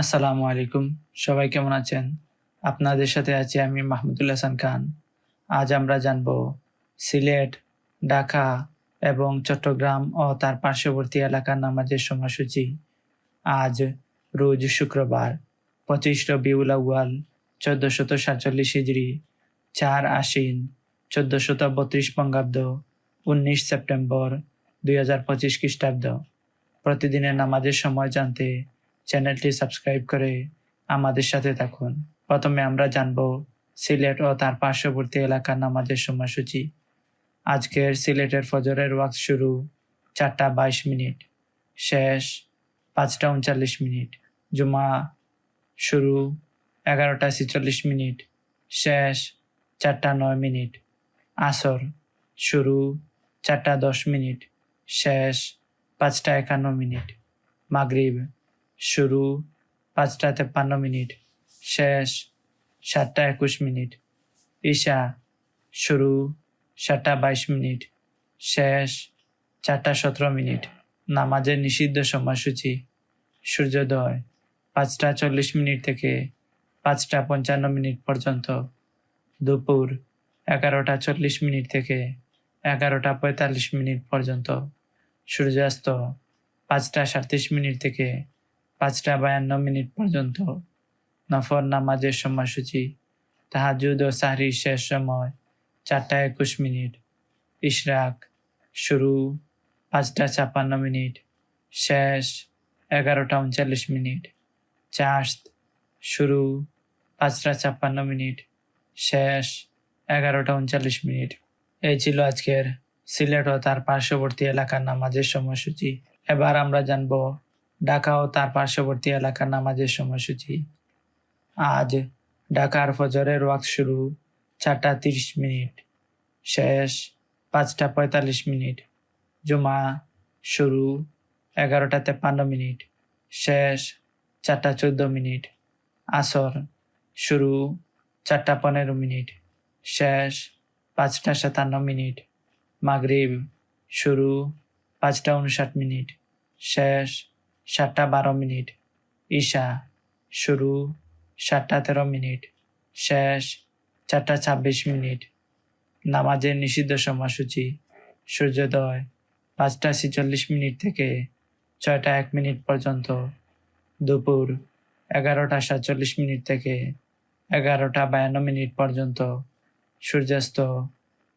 আসসালামু আলাইকুম। সবাই কেমন আছেন? আপনাদের সাথে আছি আমি মাহমুদুল হাসান খান। আজ আমরা জানব সিলেট, ঢাকা এবং চট্টগ্রাম ও তার পার্শ্ববর্তী এলাকার নামাজের সময়সূচি। আজ রোজ শুক্রবার, পঁচিশ রবিউল আউয়াল, চোদ্দশত সাতচল্লিশ হিজড়ি চার আশ্বিন, চোদ্দশত বত্রিশ বঙ্গাব্দ, উনিশ সেপ্টেম্বর দুই হাজার পঁচিশ খ্রিস্টাব্দ। প্রতিদিনের নামাজের সময় জানতে চ্যানেলটি সাবস্ক্রাইব করে আমাদের সাথে থাকুন। প্রথমে আমরা জানব সিলেট ও তার পার্শ্ববর্তী এলাকার নামাজের সময়সূচি। আজকের সিলেটের ফজরের ওয়াক্ত শুরু চারটা বাইশ মিনিট, শেষ পাঁচটা উনচল্লিশ মিনিট, জুমা শুরু এগারোটা ছেচল্লিশ মিনিট, শেষ চারটা নয় মিনিট, আসর শুরু চারটা দশ মিনিট, শেষ পাঁচটা একান্ন মিনিট, মাগরিব শুরু পাঁচটা তেপ্পান্ন মিনিট, শেষ সাতটা একুশ মিনিট, ঈশা শুরু সাতটা বাইশ মিনিট, শেষ চারটা সতেরো মিনিট, নামাজের নিষিদ্ধ সময়সূচি, সূর্যোদয় পাঁচটা চল্লিশ মিনিট থেকে পাঁচটা পঞ্চান্ন মিনিট পর্যন্ত, দুপুর এগারোটা চল্লিশ মিনিট থেকে এগারোটা পঁয়তাল্লিশ মিনিট পর্যন্ত, সূর্যাস্ত পাঁচটা সাতত্রিশ মিনিট থেকে পাঁচটা বায়ান্ন মিনিট পর্যন্ত নফর নামাজের সময়সূচি তাহাজুদ ও সাহরির শেষ সময়, চারটা একুশ মিনিট। ইশরাক, শুরু, পাঁচটা ছাপ্পান্ন মিনিট, শেষ, এগারোটা উনচল্লিশ মিনিট। চাষত শুরু, পাঁচটা ছাপ্পান্ন মিনিট, শেষ, এগারোটা উনচল্লিশ মিনিট। এই ছিল আজকের সিলেট ও তার পার্শ্ববর্তী এলাকার নামাজের সময়সূচি। এবার আমরা জানব ঢাকা ও তার পার্শ্ববর্তী এলাকার নামাজের সময়সূচি। আজ ঢাকার ফজরের ওয়াক্ত শুরু চারটা তিরিশ মিনিট, শেষ পাঁচটা পঁয়তাল্লিশ মিনিট, জুমা শুরু এগারোটা তেপ্পান্ন মিনিট, শেষ চারটা চোদ্দ মিনিট, আসর শুরু চারটা পনেরো মিনিট, শেষ পাঁচটা সাতান্ন মিনিট, মাগরিব শুরু পাঁচটা উনষাট মিনিট, শেষ সাতটা বারো মিনিট। ঈশা, শুরু, সাতটা তেরো মিনিট। শেষ, চারটা ছাব্বিশ মিনিট। নামাজের নিষিদ্ধ সময়সূচি। সূর্যোদয়, পাঁচটা ছেচল্লিশ মিনিট থেকে ছয়টা এক মিনিট পর্যন্ত। দুপুর, এগারোটা সাতচল্লিশ মিনিট থেকে এগারোটা বায়ান্ন মিনিট পর্যন্ত। সূর্যাস্ত,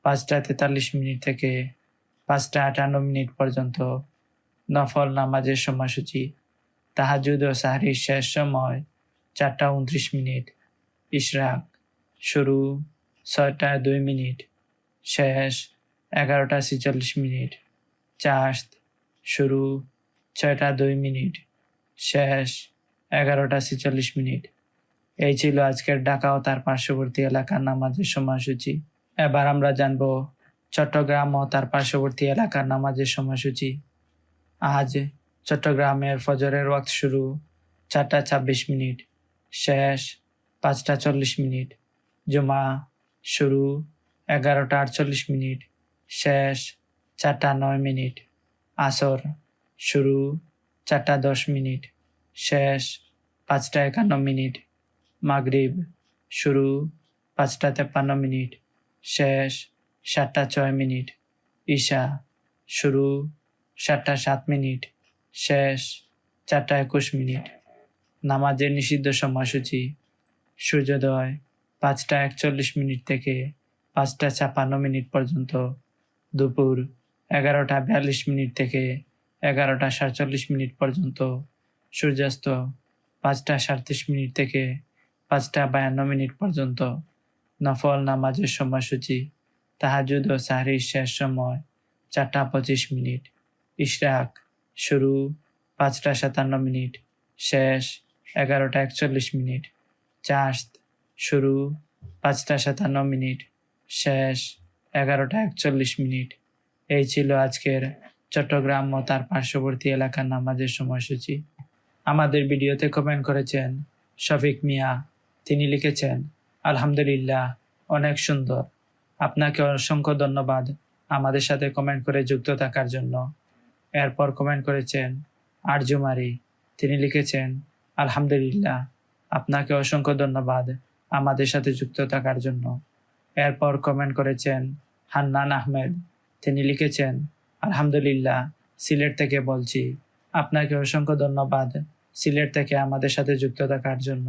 পাঁচটা তেতাল্লিশ মিনিট থেকে পাঁচটা আটান্ন মিনিট পর্যন্ত। নফল নামাজের সময়সূচি। তাহাজুদ ও সাহরির শেষ সময়, চারটা উনত্রিশ মিনিট। ইশরাক, শুরু, ছয়টা দুই মিনিট। শেষ, এগারোটা ছেচল্লিশ মিনিট। চাষত, শুরু, ছয়টা দুই মিনিট। শেষ, এগারোটা ছেচল্লিশ মিনিট। এই ছিল আজকের ঢাকা ও তার পার্শ্ববর্তী এলাকার নামাজের সময়সূচি। এবার আমরা জানব চট্টগ্রাম ও তার পার্শ্ববর্তী এলাকার নামাজের সময়সূচি। আজ চট্টগ্রামের ফজরের ওয়াক্ত শুরু, চারটা ছাব্বিশ মিনিট, শেষ পাঁচটা চল্লিশ মিনিট, জুমা শুরু এগারোটা আটচল্লিশ মিনিট, শেষ চারটা নয় মিনিট, আসর শুরু চারটা দশ মিনিট, শেষ পাঁচটা একান্ন মিনিট, মাগরিব শুরু পাঁচটা তেপ্পান্ন মিনিট, শেষ সাতটা ছয় মিনিট, ঈশা শুরু সাতটা সাত মিনিট, শেষ চারটা একুশ মিনিট। নামাজের নিষিদ্ধ সময়সূচি, সূর্যোদয় পাঁচটা একচল্লিশ মিনিট থেকে পাঁচটা ছাপান্ন মিনিট পর্যন্ত। দুপুর এগারোটা বিয়াল্লিশ মিনিট থেকে এগারোটা সাতচল্লিশ মিনিট পর্যন্ত। সূর্যাস্ত পাঁচটা সাঁত্রিশ মিনিট থেকে পাঁচটা বায়ান্ন মিনিট পর্যন্ত। নফল নামাজের সময়সূচি, তাহাজুদ ও সাহরির শেষ সময় চারটা পঁচিশ মিনিট। ইশরাক শুরু পাঁচটা সাতান্ন মিনিট, শেষ এগারোটা একচল্লিশ মিনিট চাষ শুরু পাঁচটা সাতান্ন মিনিট, শেষ এগারোটা একচল্লিশ মিনিট। এই ছিল আজকের চট্টগ্রাম ও তার পার্শ্ববর্তী এলাকার নামাজের সময়সূচি। আমাদের ভিডিওতে কমেন্ট করেছেন শফিক মিয়া। তিনি লিখেছেন, আলহামদুলিল্লাহ, অনেক সুন্দর। আপনাকে অসংখ্য ধন্যবাদ আমাদের সাথে কমেন্ট করে যুক্ত থাকার জন্য। এরপর কমেন্ট করেছেন আরজুমারি তিনি লিখেছেন, আলহামদুলিল্লাহ, আপনাকে অসংখ্য ধন্যবাদ আমাদের সাথে যুক্ত থাকার জন্য। এরপর কমেন্ট করেছেন, হান্নান আহমেদ। তিনি লিখেছেন, আলহামদুলিল্লাহ, সিলেট থেকে বলছি, আপনাকে অসংখ্য ধন্যবাদ সিলেট থেকে আমাদের সাথে যুক্ত থাকার জন্য।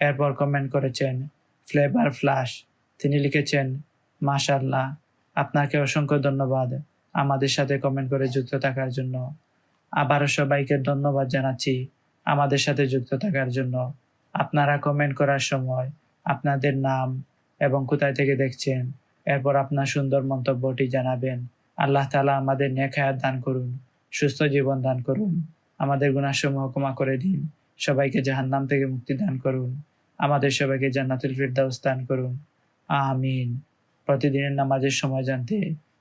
এরপর কমেন্ট করেছেন, ফ্লেভার ফ্লাশ। তিনি লিখেছেন মাশাল্লাহ আপনাকে অসংখ্য ধন্যবাদ আমাদের সাথে কমেন্ট করে যুক্ত থাকার জন্য। আবারও সবাইকে ধন্যবাদ জানাচ্ছি আমাদের সাথে যুক্ত থাকার জন্য। আপনারা কমেন্ট করার সময় আপনাদের নাম এবং কোথায় থেকে দেখছেন, এরপর আপনার সুন্দর মন্তব্যটি জানাবেন। আল্লাহ তালা আমাদের নেখায়াত দান করুন, সুস্থ জীবন দান করুন, আমাদের গুণাসমূহ ক্ষমা করে দিন, সবাইকে জাহান্নাম থেকে মুক্তি দান করুন, আমাদের সবাইকে জান্নাতুল ফিরদাউস দান করুন। আমিন। প্রতিদিনের নামাজের সময় জানতে